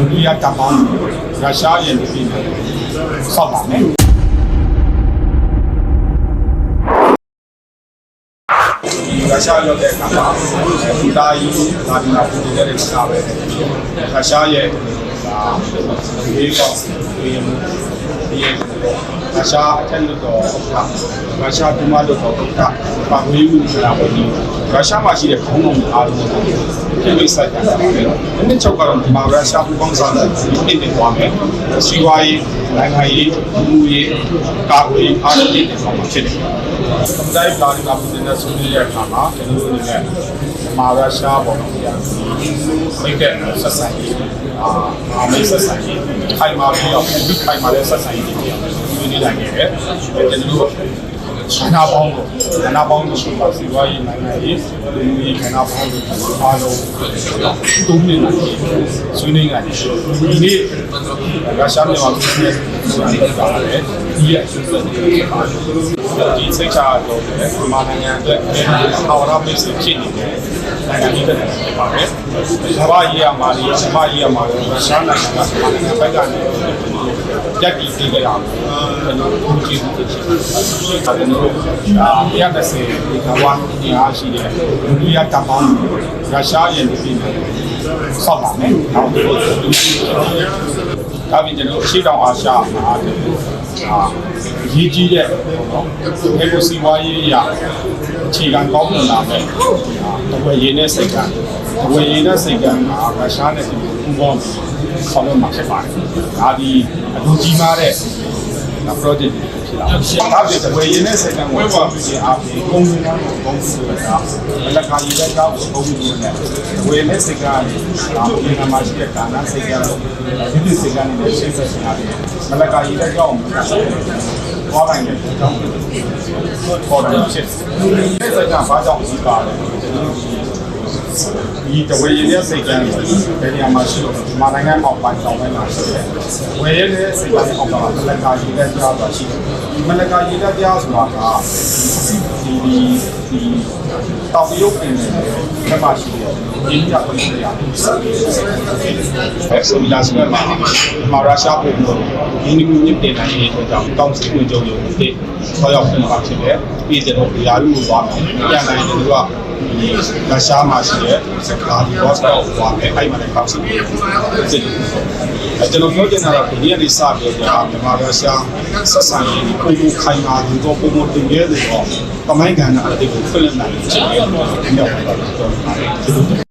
နျူကလ িয়ার တပ်ပေါင်းရုရှားရဲ့လူကြီးတွေဆောက်ပါမယ်ဒီရုရှားရောက်တဲ့အခါမှာဒီသားကြီးဒါဒီမှာပြည်နေတဲ့ခါပဲရုရှားရဲ့ဒါဒီကောဒီဒီရုရှားအထက်လွှတ်တော်ကရုရှားဒူမာလွှတ်တော်ကပါဝေးမှုဆိုတာပေါ့ဒီ ရုရှားမှာရှိတဲ့ခေါင်းဆောင်တွေအားလုံးကိုပြည်ပိတ်ဆိုင်တာပါပဲ။ဒီချုပ်ကတော့ဒီမှာရုရှားပူပေါင်းစားတဲ့ပြည်နေသွားမယ်။စီးပွားရေးနိုင်ငံရေးလူမှုရေးကာကွယ်ရေးအားလုံးပြည်နေသွားမှာဖြစ်တယ်။စတိုင်းပါရီကပြည်နေတဲ့ဆွေးနွေးတဲ့အခါမှာကျွန်တော်တို့အနေနဲ့မာရုရှားပေါ်မှာပြန်ပြီးမိတ်ကဆက်ဆံရေးအာအမေဆက်ဆံရေးခိုင်မာပြီးတော့ဒီခိုင်မာတဲ့ဆက်ဆံရေးတွေပြောင်းဆွေးနွေးနိုင်ခဲ့တယ်။ကျွန်တော်တို့ခ န္ဓာပေါင်းကိုခန္ဓာပေါင်းကိုရှိပါစီဝါရေးနိုင်ငံရေးလူမျိုးရေးခန္ဓာပေါင်းကိုအားလုံးတုံးနေနိုင်ဆွေးနွေးနိုင်တယ်ဒီနေ့ရုရှားမြန်မာပြည်ရဲ့ဆွေးနွေးတာလည်းဒီရဲ့ဆွေးနွေးတွေပါတယ်ဒီစိတ်ချတော့တယ်မြန်မာနိုင်ငံအတွက်အာဝရပိစိဖြစ်နေတယ်နိုင်ငံကြီးတဲ့ဖြစ်ပါတယ်ကမ္ဘာရေးရမှာလေကမ္ဘာရေးရမှာလေရုရှားနိုင်ငံကမြန်မာနိုင်ငံဘက်ကနေ ရက်တည်နေကြတာကျွန်တော်တို့ကြည့်မှုဖြစ်ပါတယ်ကျွန်တော်တို့ဒါ130ဒီကဝါနေအားရှိတဲ့လူကြီးကတပ်ပေါင်းရုရှားရဲ့လူကြီးတွေဆောက်ပါမယ်နောက်တို့ဒါပြင်ကျွန်တော်အရှိတောင်အာရှမှာ အာရေးကြီးတဲ့နော်ဒီကိုစီဝါရေးရအခြေခံကောင်းမွန်လာမယ်တဝယ်ရင်းနဲ့စိတ်ကတဝယ်ရင်းနဲ့စိတ်ကမှာရုရှားနဲ့ဒီပူးပေါင်းဆောင်ရွက်မှာဖြစ်ပါတယ်ဒါဒီအထူးကြီးမားတဲ့ ဒါ project ဖြစ်လာ။ဒါပြင်တဝေရင်းနဲ့စက်တံဝဲပါပြည်အားဖြင့်ကုန်ဝင်သားကိုကုန်ဆိုတာအလကားရည်တဲ့ကောက်ကိုကုန်ဝင်နေတယ်။ဝေနဲ့စက်ကလည်းဒါပြည်နာမှာရှိတဲ့ကာနာစက်ကလည်းဒီဒီစက်ကလည်းရှင်းဆက်နေတာလေ။အလကားရည်တဲ့ကောက်ကိုသွားနိုင်တယ်အကြောင်းပေါ်တယ်ဖြစ်။ဒီစက်ကဘာကြောင့်ဒီပါလဲ ဒီတဝေရင်းရဲ့စိတ်ကံဘယ်နေရာမှာရှိလို့ဒီမှာနိုင်ငံပေါက်ပိုင်းတောင်းပိုင်းမှာရှိတယ်။ဝေရင်းရဲ့စိတ်ကံပေါက်တာကလကာရည်တဲ့ကြားပါရှိတယ်။ဒီမလကာရည်တဲ့ကြားဆိုတာကဒီဒီဒီတောင်ရုပ်ပင်နဲ့ဘက်မှာရှိတယ်။ဒီပြပုံစံရ။အဲဆိုလာစမှာမှာရုရှားပုံစံဒီနည်းမျိုးတင်နိုင်တဲ့အတွက်ကြောင့်တောင်စီဝင်ကြုံရုံနဲ့ခေါ်ရောက်ပြန်ပါဖြစ်တယ်။ပြီးတဲ့တော့ယာရုကိုသွားမယ်။ပြန်နိုင်တယ်သူက ဒီရုရှားမှာရှိတဲ့စကားဒီဘော့စ်တော့သွားမယ်အဲ့မှာလည်းကောက်စီဖြစ်တယ်အဲကျွန်တော်ပြောချင်တာကဒီနေ့လေးစပြီးတော့မြန်မာရုရှားဆက်ဆံရေးဒီပုံပုံခိုင်မာဒီတော့ပုံပုံတင်ရဲတယ်တော့ပမိုင်းကန်တာအတိတ်ကိုဖွင့်လက်နိုင်ချင်တယ်တော့မြောက်ပါတော့ပြောပါတယ်